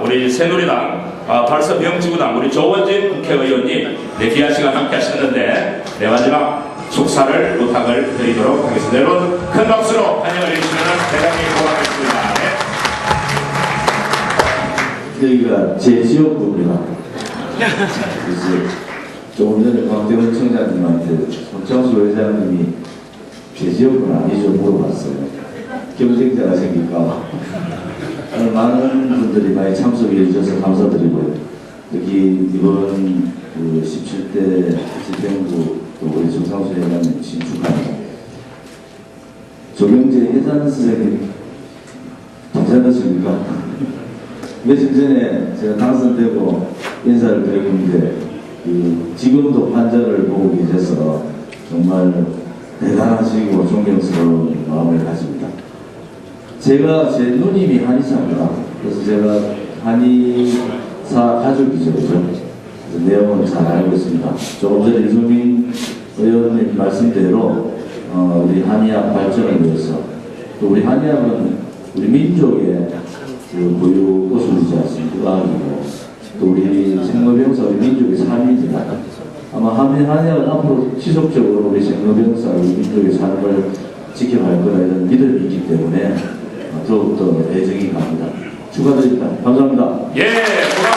우리 새누리당 아, 발서 명지구당 우리 조원진 국회의원님 네, 귀한 시간 함께 하시는데 네, 마지막 축사를 부탁을 드리도록 하겠습니다. 여러분 큰 박수로 환영을 해주시면 대단히 고맙겠습니다. 네. 여기가 제 지역구입니다. 그래서 조금 전에 박대원 청장님한테 손창수 회장님이 제 지역구는 아니죠 물어봤어요. 경쟁자가 생길까 오늘 많은 분들이 많이 참석해 주셔서 감사드리고요. 여기 이번 그 17대 집행부 또 우리 정상수 회장님 신축합니다. 조경재 회장 선생님 괜찮으십니까? 며칠 전에 제가 당선되고 인사를 드렸는데 그 지금도 환자를 보고 계셔서 정말 대단하시고 존경스러운 마음을 가집니다. 제가 제 누님이 한의사입니다. 그래서 제가 한의사 가족이죠? 그래서 내용은 잘 알고 있습니다. 조금 전에 유승민 의원님 말씀대로 어, 우리 한의학 발전을 위해서 또 우리 한의학은 우리 민족의 그 고유 고수이지 않습니까? 의학이고 또 우리 생로병사 우리 민족의 삶입니다. 아마 한의 한의학은 앞으로 지속적으로 우리 생로병사 우리 민족의 삶을 지켜갈 거라 이런 믿음이 있기 때문에 어, 더욱더 애정이 갑니다. 축하드립니다. 감사합니다. 예.